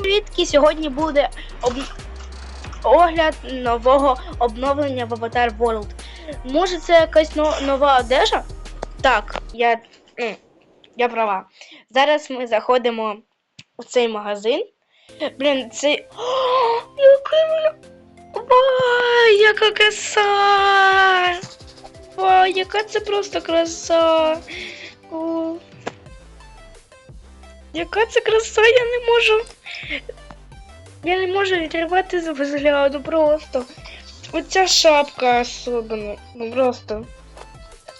Привітки! Сьогодні буде об... огляд нового обновлення в Avatar World. Може це якась но- нова одежа? Так, я, я права. Зараз ми заходимо у цей магазин. Блін, цей. О, який. Вай, яка краса! Вай, яка це просто краса! Яка це краса, я не можу. Я не можу відривати з взгляду просто. Оця шапка особливо. Ну просто.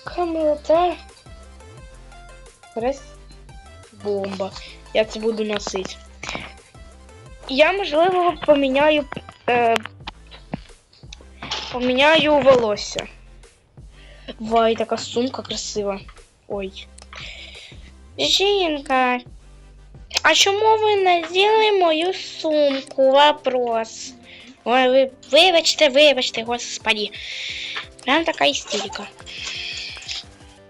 Камера та. Раз. Бомба. Я це буду носити. Я, можливо, поміняю. Е, поміняю волосся. Вай, така сумка красива. Ой. Жінка, а чому ви наділи мою сумку? Вопрос. Ой, ви, вибачте, вибачте, господи. Прям така істерика.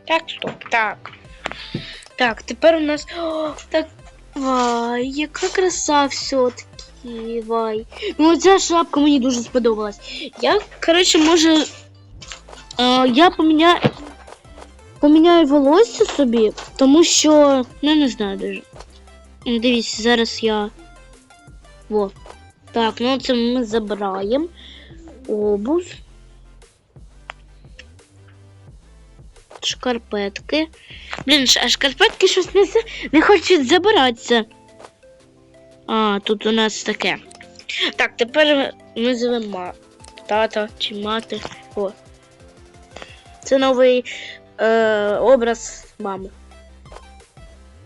Так, стоп, так. Так, тепер у нас. О, так. Вай, яка краса все-таки. Вай. Ну, ця шапка мені дуже сподобалась. Я, коротше, може. Е, я поміняю. Поміняю волосся собі, тому що. Ну, не знаю даже. Ну, Дивіться, зараз я. Во. Так, ну це ми забираємо. Обув. Шкарпетки. Блін, а шкарпетки щось не, не хочуть забиратися. А, тут у нас таке. Так, тепер ми звемо тата чи мати. О. Це новий е, образ мами.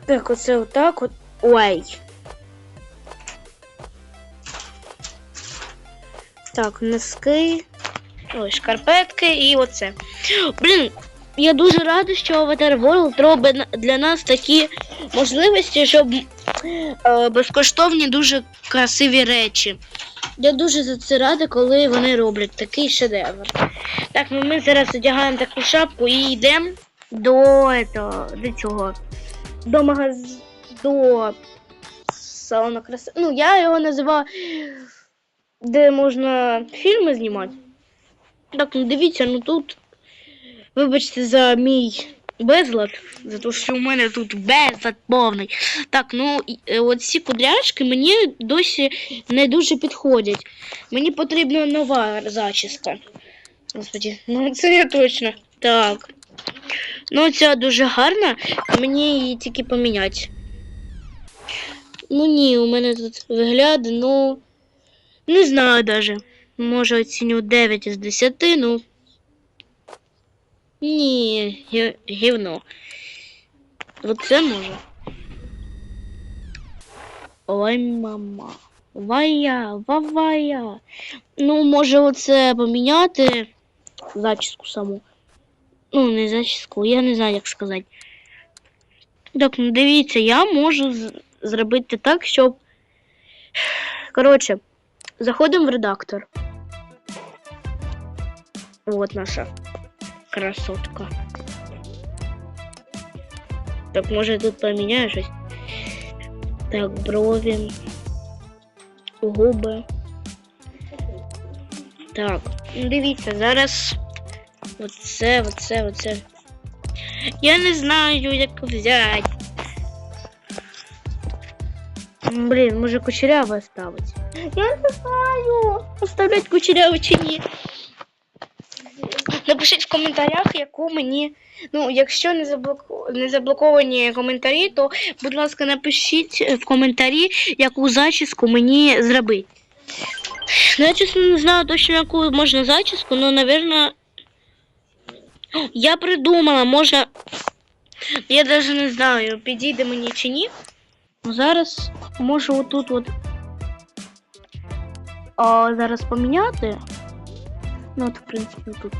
Так, оце отак от. Ой. Так, носки. Ой, шкарпетки і оце. Блін, я дуже рада, що Avatar World робить для нас такі можливості, щоб е, безкоштовні дуже красиві речі. Я дуже за це рада, коли вони роблять такий шедевр. Так, ну ми зараз одягаємо таку шапку і йдемо до, до цього. До магаз... до салону краси. Ну, я його називаю, де можна фільми знімати. Так, ну дивіться, ну тут. Вибачте за мій безлад, за те, що у мене тут безлад повний. Так, ну е, от ці кудряшки мені досі не дуже підходять. Мені потрібна нова зачіска. Господи, ну це я точно. Так. Ну, ця дуже гарна, мені її тільки поміняти. Ну ні, у мене тут вигляд, ну. Не знаю даже. Може оціню 9 із 10, ну. Ні, гівно. Оце може. Ой, мама. Вая, вавая. Ну, може, оце поміняти зачіску саму. Ну, не зачіску, я не знаю, як сказати. Так, ну дивіться, я можу зробити так, щоб. Коротше, заходимо в редактор. Вот наша красотка. Так, може тут поміняю щось. Так, брові. Губи. Так, дивіться, зараз оце, оце, оце. Я не знаю, як взяти. Блін, може кучеряве ставить. Я не знаю, оставлять кучеряве чи ні. Напишіть в коментарях, яку мені. Ну, якщо не, заблоку... не заблоковані коментарі, то, будь ласка, напишіть в коментарі, яку зачіску мені зробити. Ну, я чесно не знаю точно, яку можна зачіску, але, напевно, я придумала, можна. Я навіть не знаю, підійде мені чи ні. Зараз можу отут от. А, зараз поміняти. Ну, от, в принципі, тут.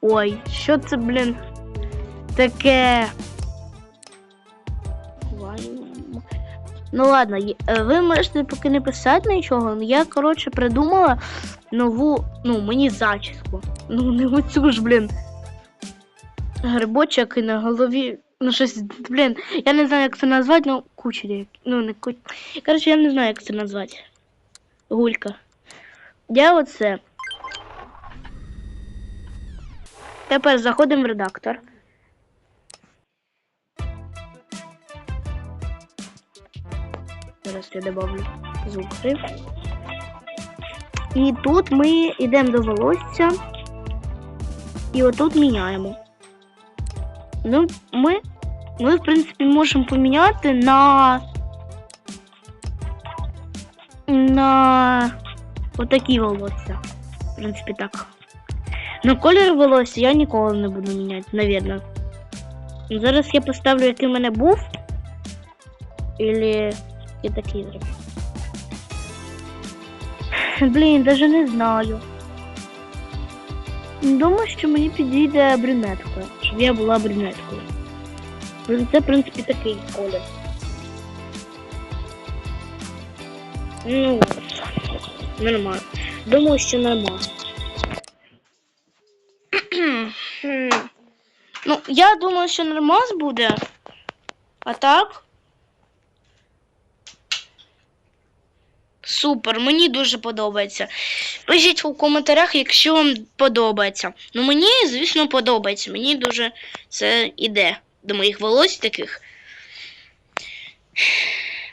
Ой, що це, блін? Таке. Ну ладно, е, ви можете поки не писати нічого. але Я, коротше, придумала нову, ну, мені зачіску. Ну, не оцю ж, блін. Грибочок і на голові Ну, щось, блін, я не знаю, як це назвати, ну, кучері. Ну, не ку... Коротше, я не знаю, як це назвати. Гулька. Я оце. Тепер заходимо в редактор. Зараз я добавлю звук. І тут ми йдемо до волосся. І отут міняємо. Ну, ми, ми, в принципі, можемо поміняти на. На отакі волосся. В принципі, так. На колір волосся я ніколи не буду міняти, навірно. Зараз я поставлю, який в мене був. Или я такий зроблю. Блін, даже не знаю. Думаю, що мені підійде брюнетка, щоб я була брюнеткою. Ну, Це, в принципі, такий колір. Ну, нормально. Думаю, що нормально. Ну, я думаю, що нормас буде. А так? Супер, мені дуже подобається. Пишіть у коментарях, якщо вам подобається. Ну мені, звісно, подобається. Мені дуже це іде до моїх волос таких.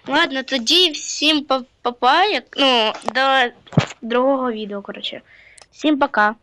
Ладно, тоді всім па- папа, як, ну, до другого відео, коротше. Всім пока.